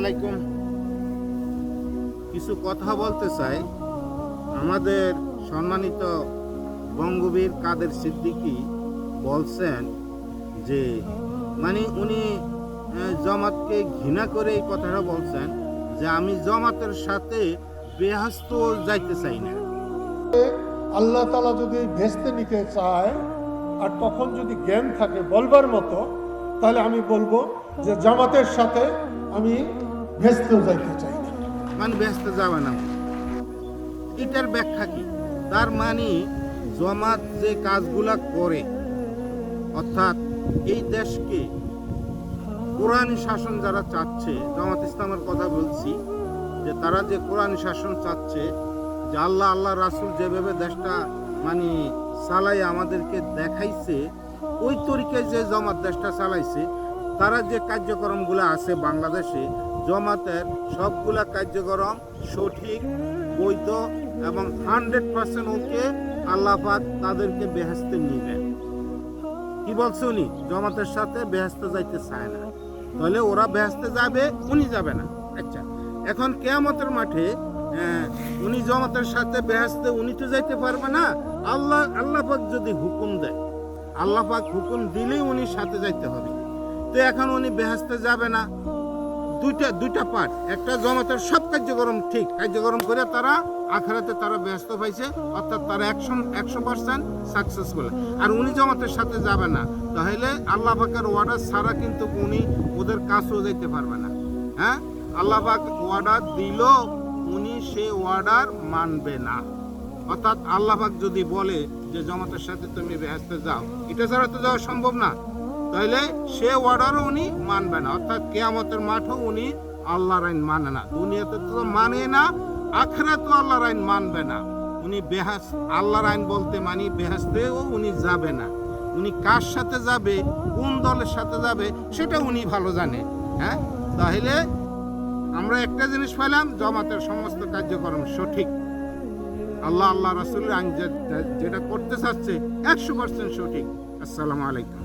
আলাইকুম। কিছু কথা বলতে চাই। আমাদের সম্মানিত বঙ্গবীর কাদের সিদ্দিকী বলছেন যে মানে উনি জমাতকে ঘৃণা করে এই কথাটা বলছেন যে, আমি জমাতের সাথে বেহাস্ত যাইতে চাই না। আল্লাহ তালা যদি ভেস্তে নিতে চায়, আর তখন যদি জ্ঞান থাকে বলবার মতো, তাহলে আমি বলব যে, জামাতের সাথে আমি ভেস্তেও যাইতে চাই। মানে ব্যস্ত যাবে না। এটার ব্যাখ্যা কি? তার মানে জমাত যে কাজগুলা করে, অর্থাৎ এই দেশকে কোরআনী শাসন যারা চাচ্ছে, জামাত ইসলামের কথা বলছি, যে তারা যে কোরআনী শাসন চাচ্ছে, যে আল্লাহ আল্লাহ রাসুল যেভাবে দেশটা মানে চালাই আমাদেরকে দেখাইছে, ওই তরিকায় যে জমাত দেশটা চালাইছে, তারা যে কার্যক্রমগুলো আছে বাংলাদেশে জমাতের সবগুলা কার্যক্রম সঠিক বৈধ এবং হান্ড্রেড পার্সেন্ট ওকে আল্লাহ পাক তাদেরকে বেহেস্তে নিবেন কি বলছে উনি? জমাতের সাথে বেহেস্তে যাইতে চায় না। তাহলে ওরা বেহেস্তে যাবে উনি যাবে না। আচ্ছা এখন কেয়ামতের মাঠে আহ, উনি জমাতের সাথে বেহেস্তে উনি তো যাইতে পারবে না। আল্লাহ আল্লাহ পাক যদি হুকুম দেয় আল্লাহ পাক হুকুম দিলেই উনি সাথে যাইতে হবে। তো এখন উনি বেহেস্তে যাবে না। দুইটা দুইটা পার্ট একটা জমাতের সব কার্যক্রম ঠিক। কার্যক্রম করে তারা আখেরাতে তারা ব্যস্ত পাইছে, অর্থাৎ তারা একশো একশো পার্সেন্ট সাকসেসফুল আর উনি জমাতের সাথে যাবে না। তাহলে আল্লাহ পাকের অর্ডার ছাড়া কিন্তু উনি ওদের কাছেও যেতে পারবে না। হ্যাঁ? আল্লাহ পাক অর্ডার দিল, উনি সে অর্ডার মানবে না। অর্থাৎ আল্লাহ পাক যদি বলে যে, জমাতের সাথে তুমি বেহেস্তে যাও। এটা ছাড়া তো যাওয়া সম্ভব না। তাইলে সে অর্ডারও উনি মানবে না। অর্থাৎ কেয়ামতের মাঠও উনি আল্লাহর আইন মানে না। দুনিয়াতে তো মানে না আখরা তো আল্লাহর আইন মানবে না। উনি বেহাস আল্লাহর আইন বলতে মানি বেহাসতেও উনি যাবে না। উনি কার সাথে যাবে, কোন দলের সাথে যাবে, সেটা উনি ভালো জানে। হ্যাঁ? তাহলে আমরা একটা জিনিস পেলাম জমাতের সমস্ত কার্যক্রম সঠিক। আল্লাহ আল্লাহ রাসুলের আইন যেটা করতে চাচ্ছে, একশো পার্সেন্ট সঠিক। আসসালামু আলাইকুম।